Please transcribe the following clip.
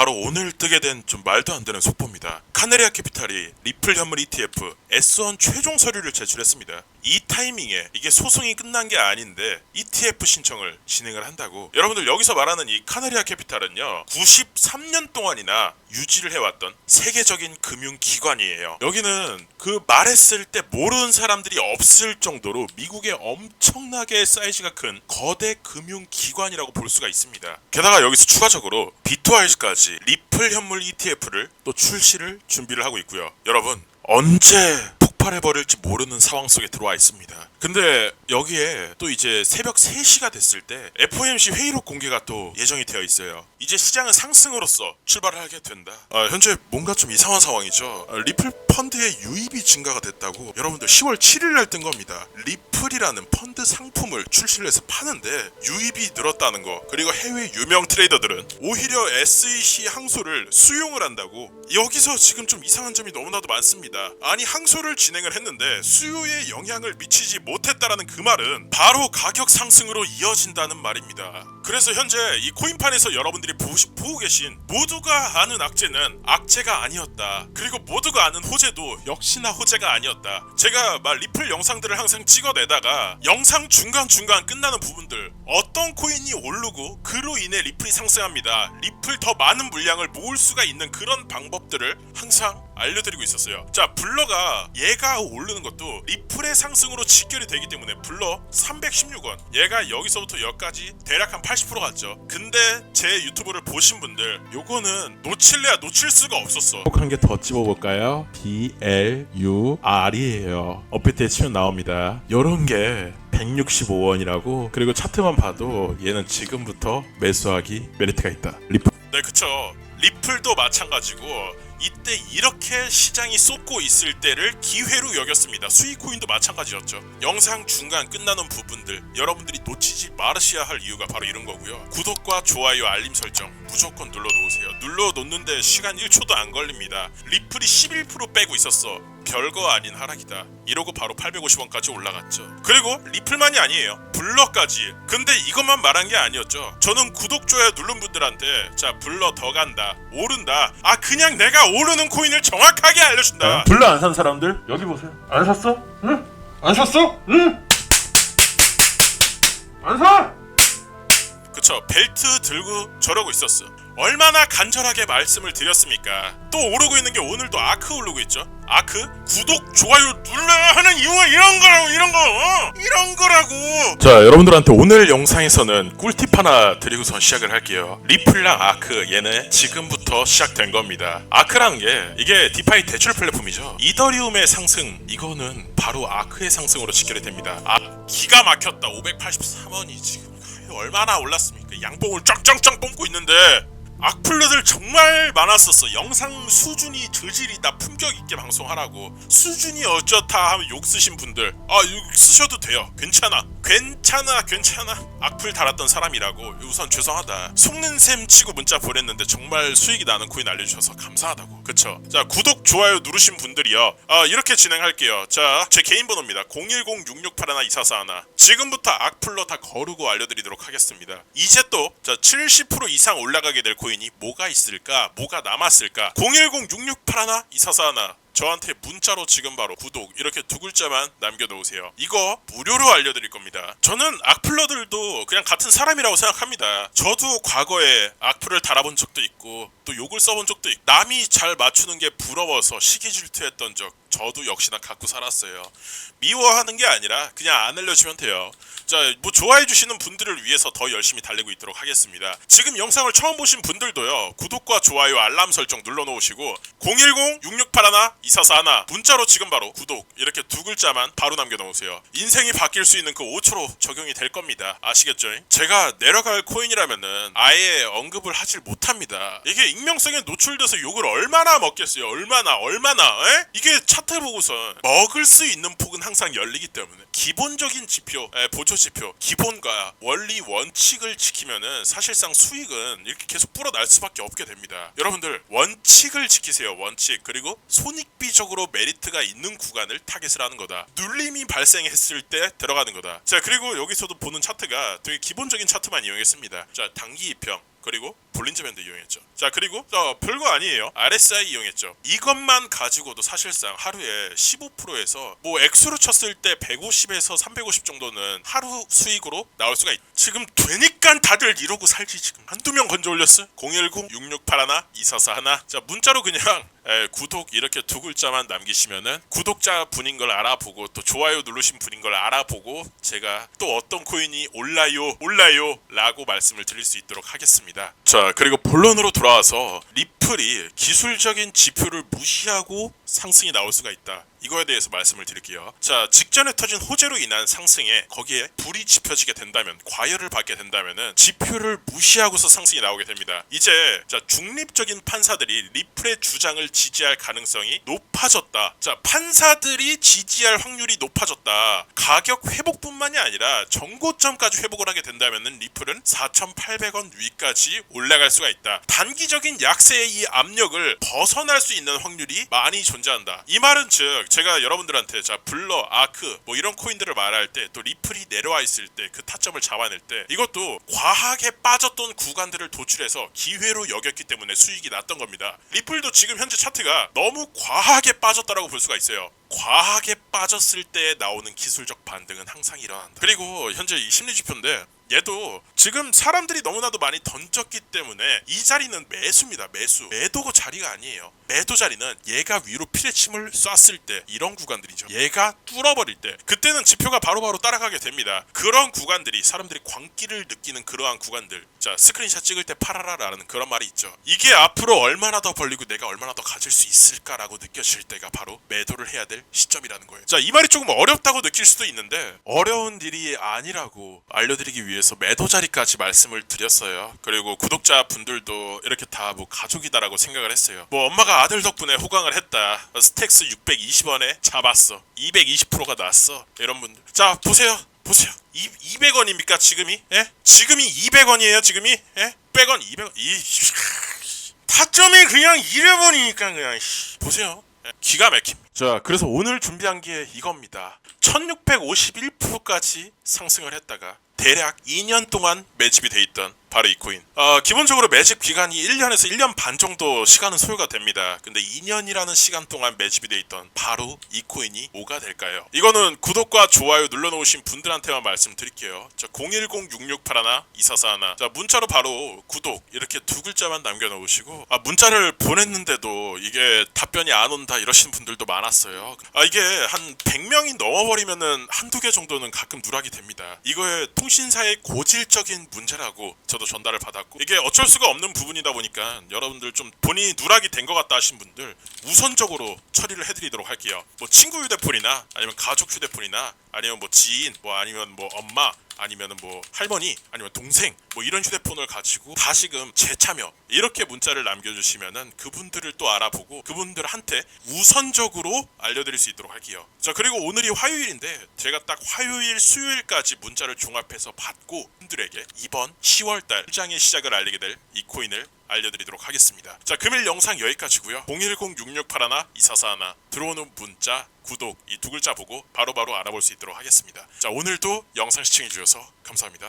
바로 오늘 뜨게 된 좀 말도 안 되는 속보입니다. 카네리아 캐피탈이 리플 현물 ETF S1 최종 서류를 제출했습니다. 이 타이밍에 이게 소송이 끝난 게 아닌데 ETF 신청을 진행을 한다고. 여러분들 여기서 말하는 이 카네리아 캐피탈은요. 93년 동안이나 유지를 해왔던 세계적인 금융기관이에요. 여기는 그 말했을 때 모르는 사람들이 없을 정도로 미국의 엄청나게 사이즈가 큰 거대 금융기관이라고 볼 수가 있습니다. 게다가 여기서 추가적으로 비트와이즈까지 리플 현물 ETF를 또 출시를 준비를 하고 있고요. 여러분 언제 폭발해버릴지 모르는 상황 속에 들어와 있습니다. 근데 여기에 또 이제 새벽 3시가 됐을 때 FOMC 회의록 공개가 또 예정이 되어 있어요. 이제 시장은 상승으로서 출발을 하게 된다. 아, 현재 뭔가 좀 이상한 상황이죠. 아, 리플 펀드의 유입이 증가가 됐다고 여러분들 10월 7일 날 뜬 겁니다. 리플이라는 펀드 상품을 출시를 해서 파는데 유입이 늘었다는 거 그리고 해외 유명 트레이더들은 오히려 SEC 항소를 수용을 한다고 여기서 지금 좀 이상한 점이 너무나도 많습니다. 아니 항소를 진행을 했는데 수요에 영향을 미치지 못했다라는 그 말은 바로 가격 상승으로 이어진다는 말입니다. 그래서 현재 이 코인판에서 여러분들이 보고 계신 모두가 아는 악재는 악재가 아니었다. 그리고 모두가 아는 호재도 역시나 호재가 아니었다. 제가 막 리플 영상들을 항상 찍어내다가 영상 중간중간 끝나는 부분들 어떤 코인이 오르고 그로 인해 리플이 상승합니다. 리플 더 많은 물량을 모을 수가 있는 그런 방법들을 항상 알려드리고 있었어요. 자, 블러가 얘가 오르는 것도 리플의 상승으로 직결이 되기 때문에 블러 316원. 얘가 여기서부터 여기까지 대략 한 80% 갔죠. 근데 제 유튜브를 보신 분들 요거는 놓칠래야 놓칠 수가 없었어. 꼭한개더 집어볼까요? B L U R이에요. 업데이트에 치면 나옵니다. 요런 게 165원이라고 그리고 차트만 봐도 얘는 지금부터 매수하기 메리트가 있다. 리플 네, 그쵸. 리플도 마찬가지고 이때 이렇게 시장이 쏟고 있을 때를 기회로 여겼습니다. 수익코인도 마찬가지였죠. 영상 중간 끝나는 부분들 여러분들이 놓치지 말으셔야 할 이유가 바로 이런 거고요. 구독과 좋아요, 알림 설정 무조건 눌러 놓으세요. 눌러 놓는데 시간 1초도 안 걸립니다. 리플이 11% 빼고 있었어. 별거 아닌 하락이다. 이러고 바로 850원까지 올라갔죠. 그리고 리플만이 아니에요. 블러까지. 근데 이것만 말한 게 아니었죠. 저는 구독 좋아요 누른 분들한테 자 블러 더 간다, 오른다. 아 그냥 내가 오르는 코인을 정확하게 알려준다. 블러 안 산 사람들 여기 보세요. 안 샀어? 응? 안 샀어? 응? 안 사? 그쵸 벨트 들고 저러고 있었어. 얼마나 간절하게 말씀을 드렸습니까? 또 오르고 있는 게 오늘도 아크 오르고 있죠. 아크 구독 좋아요 눌러야 하는 이유가 이런 거라고 이런 거 어? 이런 거라고. 자 여러분들한테 오늘 영상에서는 꿀팁 하나 드리고선 시작을 할게요. 리플랑 아크 얘는 지금부터 시작된 겁니다. 아크라는 게 이게 디파이 대출 플랫폼이죠. 이더리움의 상승 이거는 바로 아크의 상승으로 직결이 됩니다. 아 기가 막혔다 583원이 지금 얼마나 올랐습니까? 양봉을 쫙쫙쫙 뽑고 있는데 악플러들 정말 많았었어. 영상 수준이 저질이다. 품격 있게 방송하라고. 수준이 어쩌다 하면 욕 쓰신 분들. 아, 욕 쓰셔도 돼요. 괜찮아. 괜찮아. 괜찮아. 악플 달았던 사람이라고. 우선 죄송하다. 속는 셈 치고 문자 보냈는데 정말 수익이 나는 코인 알려주셔서 감사하다고. 그쵸? 자, 구독, 좋아요 누르신 분들이요. 아, 이렇게 진행할게요. 자, 제 개인 번호입니다. 010-6681-2441. 지금부터 악플러 다 거르고 알려드리도록 하겠습니다. 이제 또, 자, 70% 이상 올라가게 될 코인이 뭐가 있을까? 뭐가 남았을까? 010-6681-2441. 저한테 문자로 지금 바로 구독 이렇게 두 글자만 남겨놓으세요. 이거 무료로 알려드릴 겁니다. 저는 악플러들도 그냥 같은 사람이라고 생각합니다. 저도 과거에 악플을 달아본 적도 있고 또 욕을 써본 적도 있고 남이 잘 맞추는 게 부러워서 시기 질투했던 적 저도 역시나 갖고 살았어요. 미워하는 게 아니라 그냥 안 알려주면 돼요. 자, 뭐 좋아해 주시는 분들을 위해서 더 열심히 달리고 있도록 하겠습니다. 지금 영상을 처음 보신 분들도요. 구독과 좋아요, 알람 설정 눌러 놓으시고 010-6681-2441 문자로 지금 바로 구독 이렇게 두 글자만 바로 남겨 놓으세요. 인생이 바뀔 수 있는 그 5초로 적용이 될 겁니다. 아시겠죠? 제가 내려갈 코인이라면은 아예 언급을 하질 못합니다. 이게 익명성에 노출돼서 욕을 얼마나 먹겠어요? 얼마나 얼마나? 에? 이게 차트 보고선 먹을 수 있는 폭은 항상 열리기 때문에 기본적인 지표, 에, 보조 지표, 기본과 원리 원칙을 지키면은 사실상 수익은 이렇게 계속 불어날 수밖에 없게 됩니다. 여러분들 원칙을 지키세요. 원칙 그리고 손익 비적으로 메리트가 있는 구간을 타겟을 하는 거다. 눌림이 발생했을 때 들어가는 거다. 자 그리고 여기서도 보는 차트가 되게 기본적인 차트만 이용했습니다. 자 단기 이평 그리고 볼린저 밴드 이용했죠. 자 그리고 저 별거 아니에요. RSI 이용했죠. 이것만 가지고도 사실상 하루에 15%에서 뭐 액수로 쳤을 때 150에서 350 정도는 하루 수익으로 나올 수가 있. 지금 되니까 다들 이러고 살지 지금 한두 명 건져 올렸어. 010-6681-2441. 자 문자로 그냥 에, 구독 이렇게 두 글자만 남기시면은 구독자 분인 걸 알아보고 또 좋아요 누르신 분인 걸 알아보고 제가 또 어떤 코인이 올라요 올라요 라고 말씀을 드릴 수 있도록 하겠습니다 자 그리고 본론으로 돌아와서 리플이 기술적인 지표를 무시하고 상승이 나올 수가 있다 이거에 대해서 말씀을 드릴게요 자 직전에 터진 호재로 인한 상승에 거기에 불이 지펴지게 된다면 과열을 받게 된다면은 지표를 무시하고서 상승이 나오게 됩니다 이제 자 중립적인 판사들이 리플의 주장을 지지할 가능성이 높아졌다. 자, 판사들이 지지할 확률이 높아졌다. 가격 회복뿐만이 아니라 정고점까지 회복을 하게 된다면은 리플은 4,800원 위까지 올라갈 수가 있다. 단기적인 약세의 이 압력을 벗어날 수 있는 확률이 많이 존재 한다. 이 말은 즉 제가 여러분들한테 자 블러, 아크 뭐 이런 코인들을 말할 때 또 리플이 내려와 있을 때 그 타점을 잡아낼 때 이것도 과하게 빠졌던 구간들을 도출해서 기회로 여겼기 때문에 수익이 났던 겁니다. 리플도 지금 현재 차트가 너무 과하게 빠졌다라고 볼 수가 있어요. 과하게 빠졌을 때 나오는 기술적 반등은 항상 일어난다. 그리고 현재 이 심리 지표인데 얘도 지금 사람들이 너무나도 많이 던졌기 때문에 이 자리는 매수입니다. 매수. 매도고 자리가 아니에요. 매도 자리는 얘가 위로 피레침을 쐈을 때 이런 구간들이죠. 얘가 뚫어버릴 때 그때는 지표가 바로 바로 따라가게 됩니다. 그런 구간들이 사람들이 광기를 느끼는 그러한 구간들. 자 스크린샷 찍을 때 팔아라라는 그런 말이 있죠. 이게 앞으로 얼마나 더 벌리고 내가 얼마나 더 가질 수 있을까라고 느껴질 때가 바로 매도를 해야 될 시점이라는 거예요. 자 이 말이 조금 어렵다고 느낄 수도 있는데 어려운 일이 아니라고 알려드리기 위해서 매도 자리까지 말씀을 드렸어요. 그리고 구독자 분들도 이렇게 다 뭐 가족이다라고 생각을 했어요. 뭐 엄마가 아들 덕분에 호강을 했다. 스택스 620원에 잡았어. 220%가 났어. 이런 분들. 자 보세요. 보세요. 200원입니까 지금이? 예? 지금이 200원이에요 지금이? 예? 100원 200원 이 타점이 그냥 200원이니까 그냥 씨. 보세요. 예, 기가 막힙니다. 자, 그래서 오늘 준비한 게 이겁니다. 1651%까지 상승을 했다가 대략 2년 동안 매집이 돼 있던 바로 이 코인. 어, 기본적으로 매집 기간이 1년에서 1년 반 정도 시간은 소요가 됩니다. 근데 2년이라는 시간 동안 매집이 돼 있던 바로 이 코인이 뭐가 될까요? 이거는 구독과 좋아요 눌러놓으신 분들한테만 말씀드릴게요. 자, 010-6681-2441. 자, 문자로 바로 구독 이렇게 두 글자만 남겨놓으시고 아, 문자를 보냈는데도 이게 답변이 안 온다 이러시는 분들도 많았어요. 아, 이게 한 100명이 넘어버리면은 한두 개 정도는 가끔 누락이 됩니다. 이거에 통신사의 고질적인 문제라고 저도 전달을 받았고 이게 어쩔 수가 없는 부분이다 보니까 여러분들 좀 본인이 누락이 된 것 같다 하신 분들 우선적으로 처리를 해드리도록 할게요. 뭐 친구 휴대폰이나 아니면 가족 휴대폰이나 아니면 뭐 지인 뭐 아니면 뭐 엄마 아니면은 뭐 할머니 아니면 동생 뭐 이런 휴대폰을 가지고 다시금 재참여 이렇게 문자를 남겨주시면은 그분들을 또 알아보고 그분들한테 우선적으로 알려드릴 수 있도록 할게요. 자 그리고 오늘이 화요일인데 제가 딱 화요일 수요일까지 문자를 종합해서 받고 분들에게 이번 10월달 출장의 시작을 알리게 될 이 코인을 알려드리도록 하겠습니다. 자 금일 영상 여기까지고요. 010-6681-2441 들어오는 문자 구독 이 두 글자 보고 바로 바로 알아볼 수 있도록 하겠습니다. 자 오늘도 영상 시청해 주셔서 감사합니다.